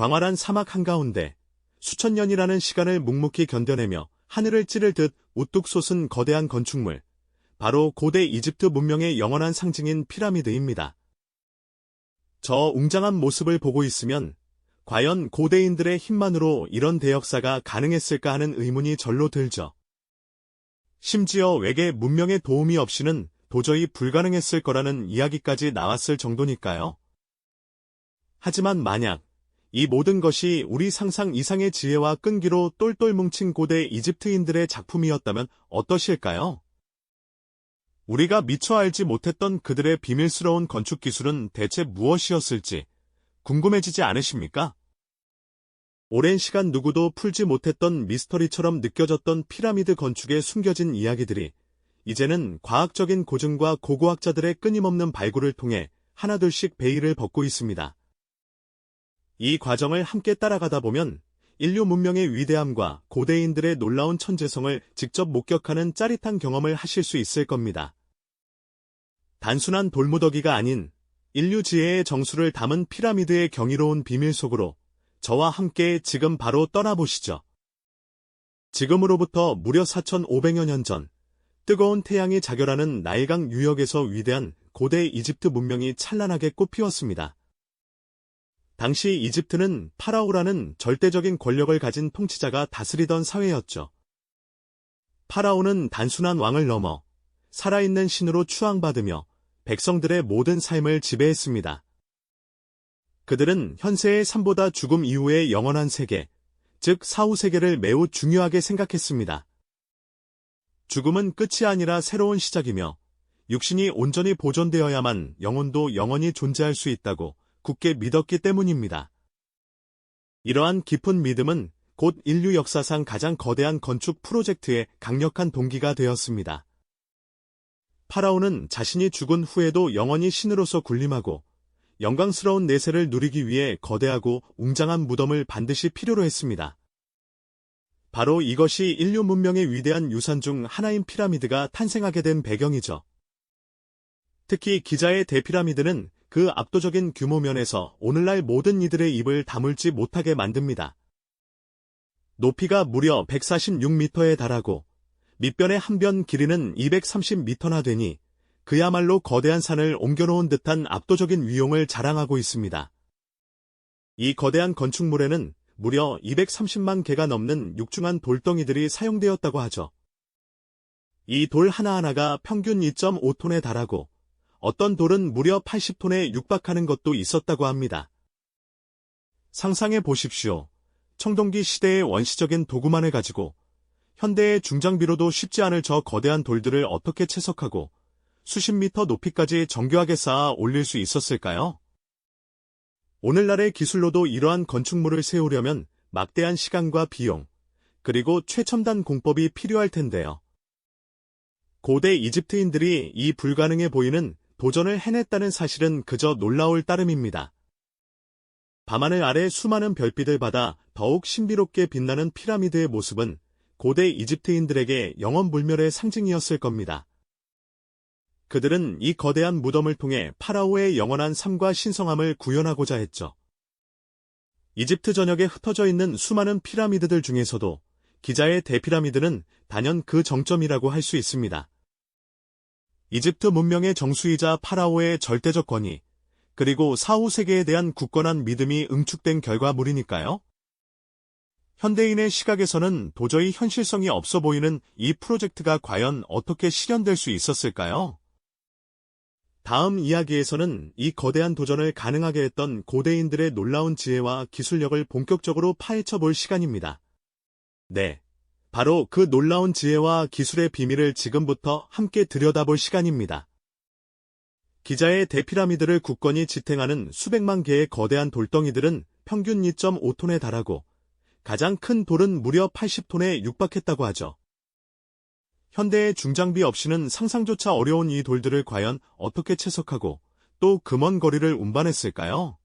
광활한 사막 한가운데 수천 년이라는 시간을 묵묵히 견뎌내며 하늘을 찌를 듯 우뚝 솟은 거대한 건축물. 바로 고대 이집트 문명의 영원한 상징인 피라미드입니다. 저 웅장한 모습을 보고 있으면 과연 고대인들의 힘만으로 이런 대역사가 가능했을까 하는 의문이 절로 들죠. 심지어 외계 문명의 도움이 없이는 도저히 불가능했을 거라는 이야기까지 나왔을 정도니까요. 하지만 만약 이 모든 것이 우리 상상 이상의 지혜와 끈기로 똘똘 뭉친 고대 이집트인들의 작품이었다면 어떠실까요? 우리가 미처 알지 못했던 그들의 비밀스러운 건축 기술은 대체 무엇이었을지 궁금해지지 않으십니까? 오랜 시간 누구도 풀지 못했던 미스터리처럼 느껴졌던 피라미드 건축에 숨겨진 이야기들이 이제는 과학적인 고증과 고고학자들의 끊임없는 발굴을 통해 하나둘씩 베일을 벗고 있습니다. 이 과정을 함께 따라가다 보면 인류 문명의 위대함과 고대인들의 놀라운 천재성을 직접 목격하는 짜릿한 경험을 하실 수 있을 겁니다. 단순한 돌무더기가 아닌 인류 지혜의 정수를 담은 피라미드의 경이로운 비밀 속으로 저와 함께 지금 바로 떠나보시죠. 지금으로부터 무려 4,500여 년 전, 뜨거운 태양이 자결하는 나일강 유역에서 위대한 고대 이집트 문명이 찬란하게 꽃피웠습니다. 당시 이집트는 파라오라는 절대적인 권력을 가진 통치자가 다스리던 사회였죠. 파라오는 단순한 왕을 넘어 살아있는 신으로 추앙받으며 백성들의 모든 삶을 지배했습니다. 그들은 현세의 삶보다 죽음 이후의 영원한 세계, 즉 사후 세계를 매우 중요하게 생각했습니다. 죽음은 끝이 아니라 새로운 시작이며 육신이 온전히 보존되어야만 영혼도 영원히 존재할 수 있다고 굳게 믿었기 때문입니다. 이러한 깊은 믿음은 곧 인류 역사상 가장 거대한 건축 프로젝트의 강력한 동기가 되었습니다. 파라오는 자신이 죽은 후에도 영원히 신으로서 군림하고 영광스러운 내세를 누리기 위해 거대하고 웅장한 무덤을 반드시 필요로 했습니다. 바로 이것이 인류 문명의 위대한 유산 중 하나인 피라미드가 탄생하게 된 배경이죠. 특히 기자의 대피라미드는 그 압도적인 규모 면에서 오늘날 모든 이들의 입을 다물지 못하게 만듭니다. 높이가 무려 146m에 달하고 밑변의 한 변 길이는 230m나 되니 그야말로 거대한 산을 옮겨놓은 듯한 압도적인 위용을 자랑하고 있습니다. 이 거대한 건축물에는 무려 230만 개가 넘는 육중한 돌덩이들이 사용되었다고 하죠. 이 돌 하나하나가 평균 2.5톤에 달하고 어떤 돌은 무려 80톤에 육박하는 것도 있었다고 합니다. 상상해 보십시오. 청동기 시대의 원시적인 도구만을 가지고 현대의 중장비로도 쉽지 않을 저 거대한 돌들을 어떻게 채석하고 수십 미터 높이까지 정교하게 쌓아 올릴 수 있었을까요? 오늘날의 기술로도 이러한 건축물을 세우려면 막대한 시간과 비용, 그리고 최첨단 공법이 필요할 텐데요. 고대 이집트인들이 이 불가능해 보이는 도전을 해냈다는 사실은 그저 놀라울 따름입니다. 밤하늘 아래 수많은 별빛을 받아 더욱 신비롭게 빛나는 피라미드의 모습은 고대 이집트인들에게 영원 불멸의 상징이었을 겁니다. 그들은 이 거대한 무덤을 통해 파라오의 영원한 삶과 신성함을 구현하고자 했죠. 이집트 전역에 흩어져 있는 수많은 피라미드들 중에서도 기자의 대피라미드는 단연 그 정점이라고 할 수 있습니다. 이집트 문명의 정수이자 파라오의 절대적 권위, 그리고 사후 세계에 대한 굳건한 믿음이 응축된 결과물이니까요. 현대인의 시각에서는 도저히 현실성이 없어 보이는 이 프로젝트가 과연 어떻게 실현될 수 있었을까요? 다음 이야기에서는 이 거대한 도전을 가능하게 했던 고대인들의 놀라운 지혜와 기술력을 본격적으로 파헤쳐 볼 시간입니다. 네. 바로 그 놀라운 지혜와 기술의 비밀을 지금부터 함께 들여다볼 시간입니다. 기자의 대피라미드를 굳건히 지탱하는 수백만 개의 거대한 돌덩이들은 평균 2.5톤에 달하고 가장 큰 돌은 무려 80톤에 육박했다고 하죠. 현대의 중장비 없이는 상상조차 어려운 이 돌들을 과연 어떻게 채석하고 또 금원 거리를 운반했을까요?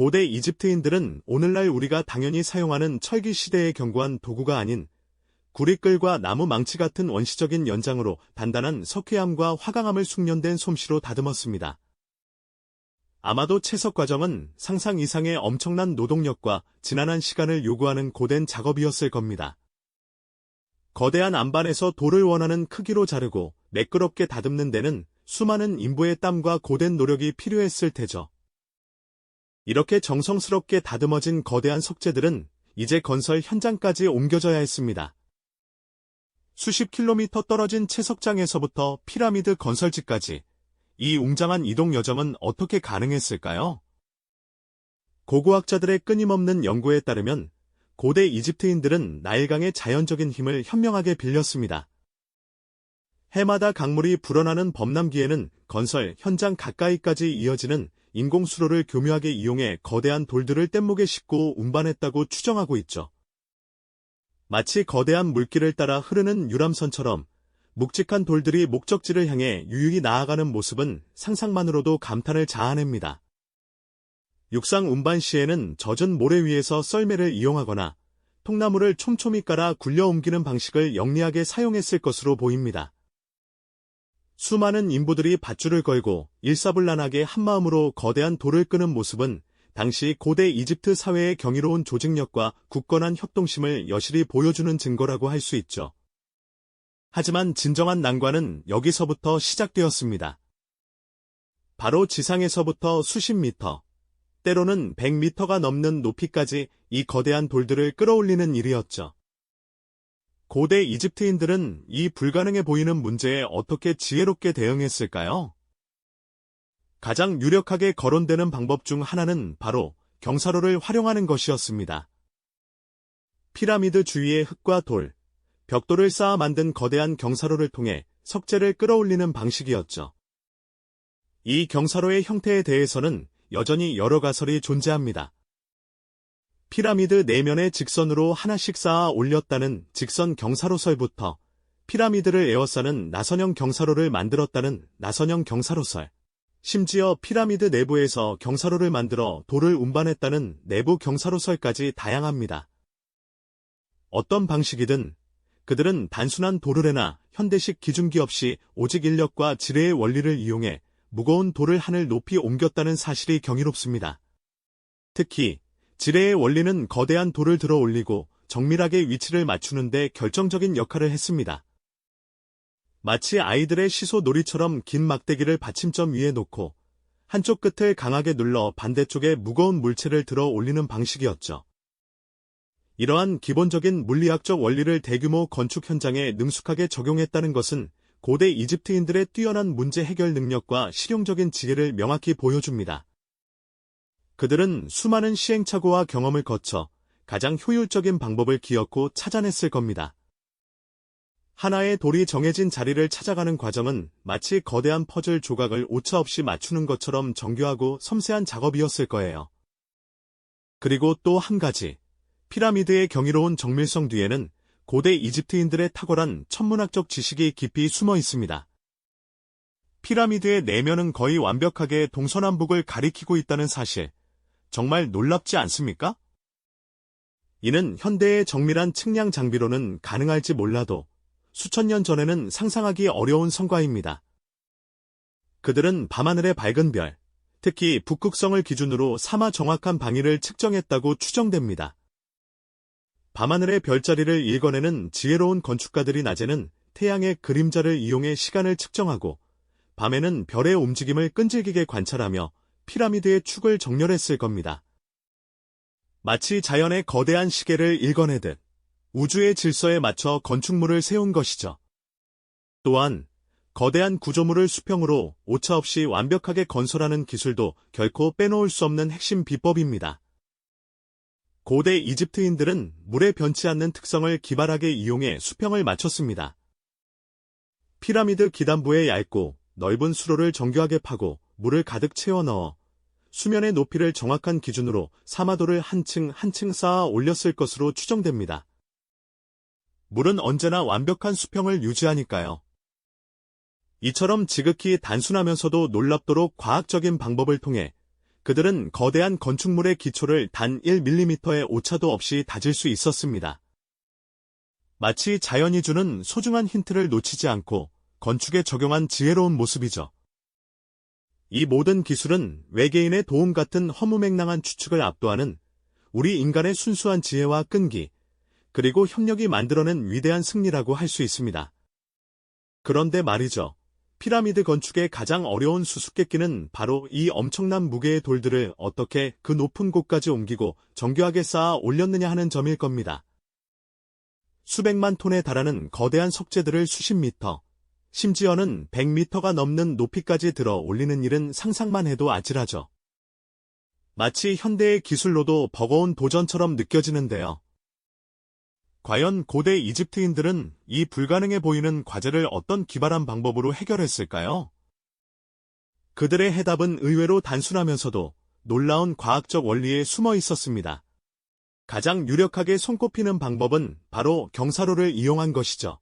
고대 이집트인들은 오늘날 우리가 당연히 사용하는 철기 시대에 경고한 도구가 아닌 구리끌과 나무 망치 같은 원시적인 연장으로 단단한 석회암과 화강암을 숙련된 솜씨로 다듬었습니다. 아마도 채석 과정은 상상 이상의 엄청난 노동력과 지난한 시간을 요구하는 고된 작업이었을 겁니다. 거대한 안반에서 돌을 원하는 크기로 자르고 매끄럽게 다듬는 데는 수많은 인부의 땀과 고된 노력이 필요했을 테죠. 이렇게 정성스럽게 다듬어진 거대한 석재들은 이제 건설 현장까지 옮겨져야 했습니다. 수십 킬로미터 떨어진 채석장에서부터 피라미드 건설지까지 이 웅장한 이동 여정은 어떻게 가능했을까요? 고고학자들의 끊임없는 연구에 따르면 고대 이집트인들은 나일강의 자연적인 힘을 현명하게 빌렸습니다. 해마다 강물이 불어나는 범람기에는 건설 현장 가까이까지 이어지는 인공수로를 교묘하게 이용해 거대한 돌들을 뗏목에 싣고 운반했다고 추정하고 있죠. 마치 거대한 물길을 따라 흐르는 유람선처럼 묵직한 돌들이 목적지를 향해 유유히 나아가는 모습은 상상만으로도 감탄을 자아냅니다. 육상 운반 시에는 젖은 모래 위에서 썰매를 이용하거나 통나무를 촘촘히 깔아 굴려 옮기는 방식을 영리하게 사용했을 것으로 보입니다. 수많은 인부들이 밧줄을 걸고 일사불란하게 한마음으로 거대한 돌을 끄는 모습은 당시 고대 이집트 사회의 경이로운 조직력과 굳건한 협동심을 여실히 보여주는 증거라고 할 수 있죠. 하지만 진정한 난관은 여기서부터 시작되었습니다. 바로 지상에서부터 수십 미터, 때로는 100미터가 넘는 높이까지 이 거대한 돌들을 끌어올리는 일이었죠. 고대 이집트인들은 이 불가능해 보이는 문제에 어떻게 지혜롭게 대응했을까요? 가장 유력하게 거론되는 방법 중 하나는 바로 경사로를 활용하는 것이었습니다. 피라미드 주위의 흙과 돌, 벽돌을 쌓아 만든 거대한 경사로를 통해 석재를 끌어올리는 방식이었죠. 이 경사로의 형태에 대해서는 여전히 여러 가설이 존재합니다. 피라미드 내면에 직선으로 하나씩 쌓아 올렸다는 직선 경사로설부터 피라미드를 에워싸는 나선형 경사로를 만들었다는 나선형 경사로설, 심지어 피라미드 내부에서 경사로를 만들어 돌을 운반했다는 내부 경사로설까지 다양합니다. 어떤 방식이든 그들은 단순한 도르래나 현대식 기중기 없이 오직 인력과 지뢰의 원리를 이용해 무거운 돌을 하늘 높이 옮겼다는 사실이 경이롭습니다. 특히 지뢰의 원리는 거대한 돌을 들어 올리고 정밀하게 위치를 맞추는 데 결정적인 역할을 했습니다. 마치 아이들의 시소 놀이처럼 긴 막대기를 받침점 위에 놓고 한쪽 끝을 강하게 눌러 반대쪽에 무거운 물체를 들어 올리는 방식이었죠. 이러한 기본적인 물리학적 원리를 대규모 건축 현장에 능숙하게 적용했다는 것은 고대 이집트인들의 뛰어난 문제 해결 능력과 실용적인 지혜를 명확히 보여줍니다. 그들은 수많은 시행착오와 경험을 거쳐 가장 효율적인 방법을 기었고 찾아냈을 겁니다. 하나의 돌이 정해진 자리를 찾아가는 과정은 마치 거대한 퍼즐 조각을 오차없이 맞추는 것처럼 정교하고 섬세한 작업이었을 거예요. 그리고 또 한 가지, 피라미드의 경이로운 정밀성 뒤에는 고대 이집트인들의 탁월한 천문학적 지식이 깊이 숨어 있습니다. 피라미드의 내면은 거의 완벽하게 동서남북을 가리키고 있다는 사실, 정말 놀랍지 않습니까? 이는 현대의 정밀한 측량 장비로는 가능할지 몰라도 수천 년 전에는 상상하기 어려운 성과입니다. 그들은 밤하늘의 밝은 별, 특히 북극성을 기준으로 사마 정확한 방위를 측정했다고 추정됩니다. 밤하늘의 별자리를 읽어내는 지혜로운 건축가들이 낮에는 태양의 그림자를 이용해 시간을 측정하고 밤에는 별의 움직임을 끈질기게 관찰하며 피라미드의 축을 정렬했을 겁니다. 마치 자연의 거대한 시계를 읽어내듯 우주의 질서에 맞춰 건축물을 세운 것이죠. 또한 거대한 구조물을 수평으로 오차 없이 완벽하게 건설하는 기술도 결코 빼놓을 수 없는 핵심 비법입니다. 고대 이집트인들은 물에 변치 않는 특성을 기발하게 이용해 수평을 맞췄습니다. 피라미드 기단부에 얇고 넓은 수로를 정교하게 파고 물을 가득 채워 넣어 수면의 높이를 정확한 기준으로 사마도를 한층 한층 쌓아 올렸을 것으로 추정됩니다. 물은 언제나 완벽한 수평을 유지하니까요. 이처럼 지극히 단순하면서도 놀랍도록 과학적인 방법을 통해 그들은 거대한 건축물의 기초를 단 1mm의 오차도 없이 다질 수 있었습니다. 마치 자연이 주는 소중한 힌트를 놓치지 않고 건축에 적용한 지혜로운 모습이죠. 이 모든 기술은 외계인의 도움 같은 허무맹랑한 추측을 압도하는 우리 인간의 순수한 지혜와 끈기, 그리고 협력이 만들어낸 위대한 승리라고 할 수 있습니다. 그런데 말이죠. 피라미드 건축의 가장 어려운 수수께끼는 바로 이 엄청난 무게의 돌들을 어떻게 그 높은 곳까지 옮기고 정교하게 쌓아 올렸느냐 하는 점일 겁니다. 수백만 톤에 달하는 거대한 석재들을 수십 미터, 심지어는 100미터가 넘는 높이까지 들어 올리는 일은 상상만 해도 아찔하죠. 마치 현대의 기술로도 버거운 도전처럼 느껴지는데요. 과연 고대 이집트인들은 이 불가능해 보이는 과제를 어떤 기발한 방법으로 해결했을까요? 그들의 해답은 의외로 단순하면서도 놀라운 과학적 원리에 숨어 있었습니다. 가장 유력하게 손꼽히는 방법은 바로 경사로를 이용한 것이죠.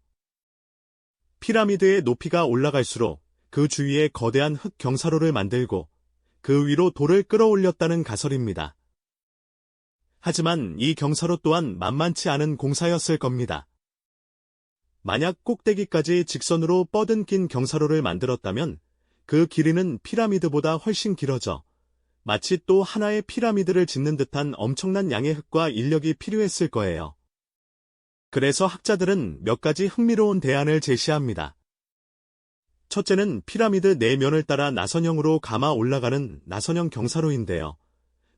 피라미드의 높이가 올라갈수록 그 주위에 거대한 흙 경사로를 만들고 그 위로 돌을 끌어올렸다는 가설입니다. 하지만 이 경사로 또한 만만치 않은 공사였을 겁니다. 만약 꼭대기까지 직선으로 뻗은 긴 경사로를 만들었다면 그 길이는 피라미드보다 훨씬 길어져 마치 또 하나의 피라미드를 짓는 듯한 엄청난 양의 흙과 인력이 필요했을 거예요. 그래서 학자들은 몇 가지 흥미로운 대안을 제시합니다. 첫째는 피라미드 내면을 따라 나선형으로 감아 올라가는 나선형 경사로인데요.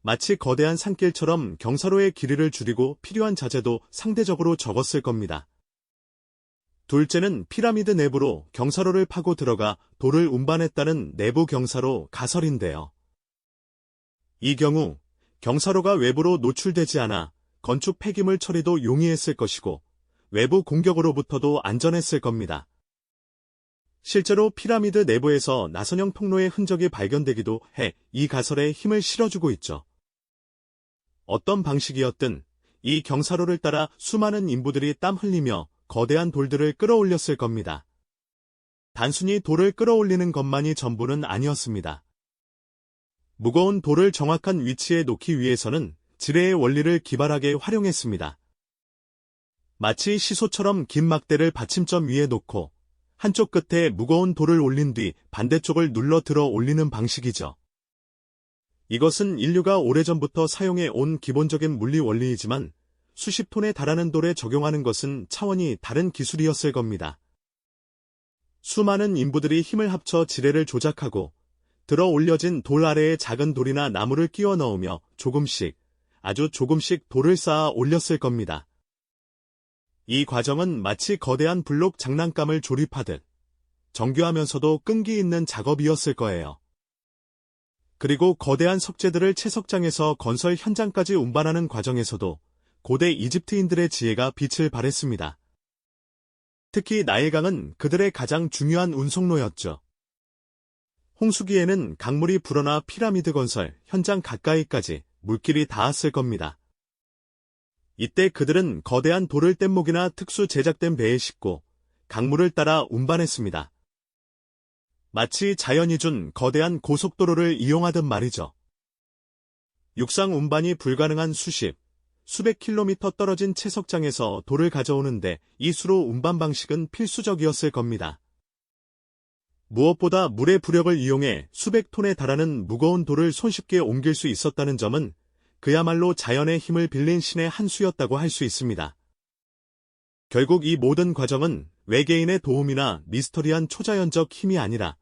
마치 거대한 산길처럼 경사로의 길이를 줄이고 필요한 자재도 상대적으로 적었을 겁니다. 둘째는 피라미드 내부로 경사로를 파고 들어가 돌을 운반했다는 내부 경사로 가설인데요. 이 경우 경사로가 외부로 노출되지 않아 건축 폐기물 처리도 용이했을 것이고 외부 공격으로부터도 안전했을 겁니다. 실제로 피라미드 내부에서 나선형 통로의 흔적이 발견되기도 해 이 가설에 힘을 실어주고 있죠. 어떤 방식이었든 이 경사로를 따라 수많은 인부들이 땀 흘리며 거대한 돌들을 끌어올렸을 겁니다. 단순히 돌을 끌어올리는 것만이 전부는 아니었습니다. 무거운 돌을 정확한 위치에 놓기 위해서는 지뢰의 원리를 기발하게 활용했습니다. 마치 시소처럼 긴 막대를 받침점 위에 놓고 한쪽 끝에 무거운 돌을 올린 뒤 반대쪽을 눌러 들어 올리는 방식이죠. 이것은 인류가 오래전부터 사용해 온 기본적인 물리 원리이지만 수십 톤에 달하는 돌에 적용하는 것은 차원이 다른 기술이었을 겁니다. 수많은 인부들이 힘을 합쳐 지뢰를 조작하고 들어 올려진 돌 아래에 작은 돌이나 나무를 끼워 넣으며 조금씩, 아주 조금씩 돌을 쌓아 올렸을 겁니다. 이 과정은 마치 거대한 블록 장난감을 조립하듯 정교하면서도 끈기 있는 작업이었을 거예요. 그리고 거대한 석재들을 채석장에서 건설 현장까지 운반하는 과정에서도 고대 이집트인들의 지혜가 빛을 발했습니다. 특히 나일강은 그들의 가장 중요한 운송로였죠. 홍수기에는 강물이 불어나 피라미드 건설 현장 가까이까지 물길이 닿았을 겁니다. 이때 그들은 거대한 돌을 뗏목이나 특수 제작된 배에 싣고 강물을 따라 운반했습니다. 마치 자연이 준 거대한 고속도로를 이용하듯 말이죠. 육상 운반이 불가능한 수십, 수백 킬로미터 떨어진 채석장에서 돌을 가져오는데 이 수로 운반 방식은 필수적이었을 겁니다. 무엇보다 물의 부력을 이용해 수백 톤에 달하는 무거운 돌을 손쉽게 옮길 수 있었다는 점은 그야말로 자연의 힘을 빌린 신의 한 수였다고 할 수 있습니다. 결국 이 모든 과정은 외계인의 도움이나 미스터리한 초자연적 힘이 아니라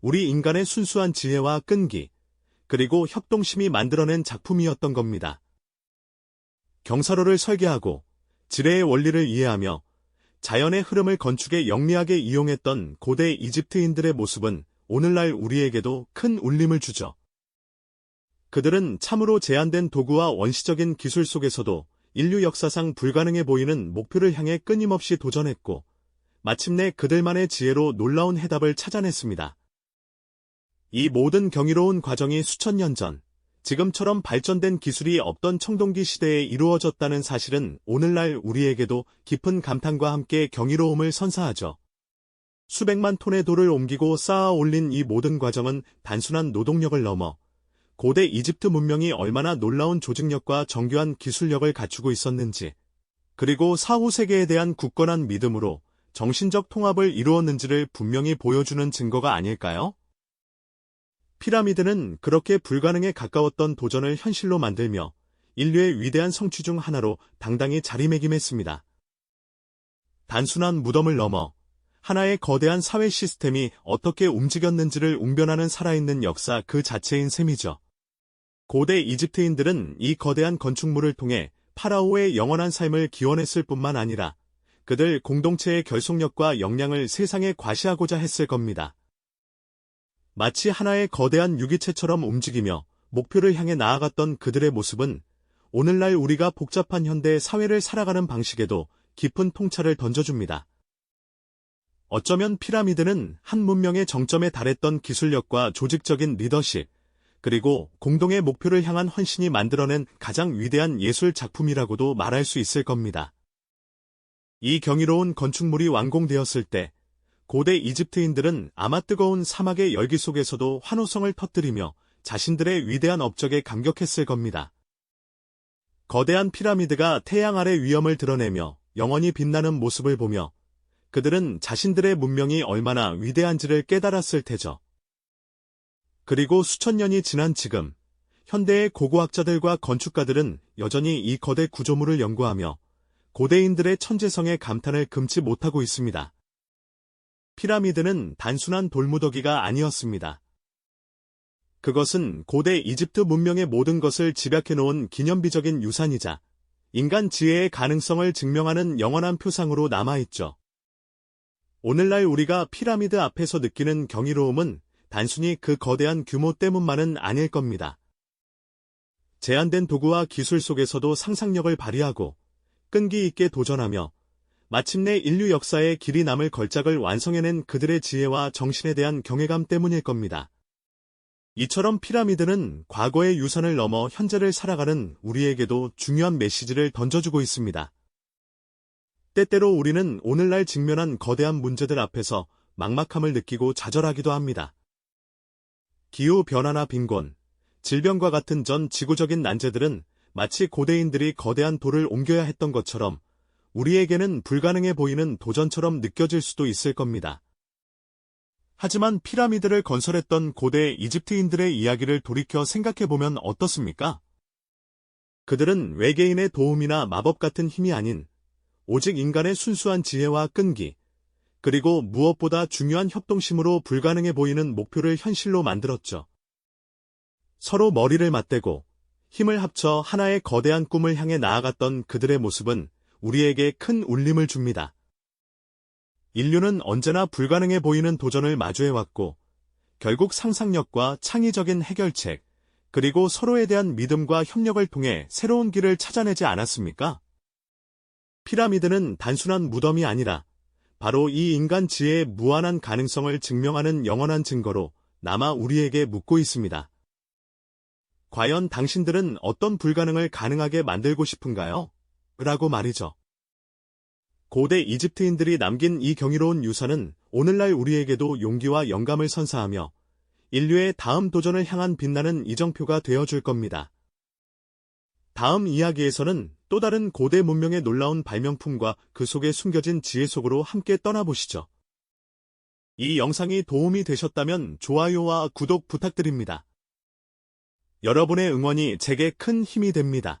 우리 인간의 순수한 지혜와 끈기, 그리고 협동심이 만들어낸 작품이었던 겁니다. 경사로를 설계하고 지뢰의 원리를 이해하며 자연의 흐름을 건축에 영리하게 이용했던 고대 이집트인들의 모습은 오늘날 우리에게도 큰 울림을 주죠. 그들은 참으로 제한된 도구와 원시적인 기술 속에서도 인류 역사상 불가능해 보이는 목표를 향해 끊임없이 도전했고, 마침내 그들만의 지혜로 놀라운 해답을 찾아냈습니다. 이 모든 경이로운 과정이 수천 년 전, 지금처럼 발전된 기술이 없던 청동기 시대에 이루어졌다는 사실은 오늘날 우리에게도 깊은 감탄과 함께 경이로움을 선사하죠. 수백만 톤의 돌을 옮기고 쌓아 올린 이 모든 과정은 단순한 노동력을 넘어 고대 이집트 문명이 얼마나 놀라운 조직력과 정교한 기술력을 갖추고 있었는지, 그리고 사후 세계에 대한 굳건한 믿음으로 정신적 통합을 이루었는지를 분명히 보여주는 증거가 아닐까요? 피라미드는 그렇게 불가능에 가까웠던 도전을 현실로 만들며 인류의 위대한 성취 중 하나로 당당히 자리매김했습니다. 단순한 무덤을 넘어 하나의 거대한 사회 시스템이 어떻게 움직였는지를 웅변하는 살아있는 역사 그 자체인 셈이죠. 고대 이집트인들은 이 거대한 건축물을 통해 파라오의 영원한 삶을 기원했을 뿐만 아니라 그들 공동체의 결속력과 역량을 세상에 과시하고자 했을 겁니다. 마치 하나의 거대한 유기체처럼 움직이며 목표를 향해 나아갔던 그들의 모습은 오늘날 우리가 복잡한 현대 사회를 살아가는 방식에도 깊은 통찰을 던져줍니다. 어쩌면 피라미드는 한 문명의 정점에 달했던 기술력과 조직적인 리더십, 그리고 공동의 목표를 향한 헌신이 만들어낸 가장 위대한 예술 작품이라고도 말할 수 있을 겁니다. 이 경이로운 건축물이 완공되었을 때 고대 이집트인들은 아마 뜨거운 사막의 열기 속에서도 환호성을 터뜨리며 자신들의 위대한 업적에 감격했을 겁니다. 거대한 피라미드가 태양 아래 위엄을 드러내며 영원히 빛나는 모습을 보며 그들은 자신들의 문명이 얼마나 위대한지를 깨달았을 테죠. 그리고 수천 년이 지난 지금, 현대의 고고학자들과 건축가들은 여전히 이 거대 구조물을 연구하며 고대인들의 천재성에 감탄을 금치 못하고 있습니다. 피라미드는 단순한 돌무더기가 아니었습니다. 그것은 고대 이집트 문명의 모든 것을 집약해 놓은 기념비적인 유산이자 인간 지혜의 가능성을 증명하는 영원한 표상으로 남아있죠. 오늘날 우리가 피라미드 앞에서 느끼는 경이로움은 단순히 그 거대한 규모 때문만은 아닐 겁니다. 제한된 도구와 기술 속에서도 상상력을 발휘하고 끈기 있게 도전하며 마침내 인류 역사에 길이 남을 걸작을 완성해낸 그들의 지혜와 정신에 대한 경외감 때문일 겁니다. 이처럼 피라미드는 과거의 유산을 넘어 현재를 살아가는 우리에게도 중요한 메시지를 던져주고 있습니다. 때때로 우리는 오늘날 직면한 거대한 문제들 앞에서 막막함을 느끼고 좌절하기도 합니다. 기후 변화나 빈곤, 질병과 같은 전 지구적인 난제들은 마치 고대인들이 거대한 돌을 옮겨야 했던 것처럼 우리에게는 불가능해 보이는 도전처럼 느껴질 수도 있을 겁니다. 하지만 피라미드를 건설했던 고대 이집트인들의 이야기를 돌이켜 생각해보면 어떻습니까? 그들은 외계인의 도움이나 마법 같은 힘이 아닌 오직 인간의 순수한 지혜와 끈기, 그리고 무엇보다 중요한 협동심으로 불가능해 보이는 목표를 현실로 만들었죠. 서로 머리를 맞대고 힘을 합쳐 하나의 거대한 꿈을 향해 나아갔던 그들의 모습은 우리에게 큰 울림을 줍니다. 인류는 언제나 불가능해 보이는 도전을 마주해왔고, 결국 상상력과 창의적인 해결책, 그리고 서로에 대한 믿음과 협력을 통해 새로운 길을 찾아내지 않았습니까? 피라미드는 단순한 무덤이 아니라 바로 이 인간 지혜의 무한한 가능성을 증명하는 영원한 증거로 남아 우리에게 묻고 있습니다. 과연 당신들은 어떤 불가능을 가능하게 만들고 싶은가요? 라고 말이죠. 고대 이집트인들이 남긴 이 경이로운 유산은 오늘날 우리에게도 용기와 영감을 선사하며 인류의 다음 도전을 향한 빛나는 이정표가 되어줄 겁니다. 다음 이야기에서는 또 다른 고대 문명의 놀라운 발명품과 그 속에 숨겨진 지혜 속으로 함께 떠나보시죠. 이 영상이 도움이 되셨다면 좋아요와 구독 부탁드립니다. 여러분의 응원이 제게 큰 힘이 됩니다.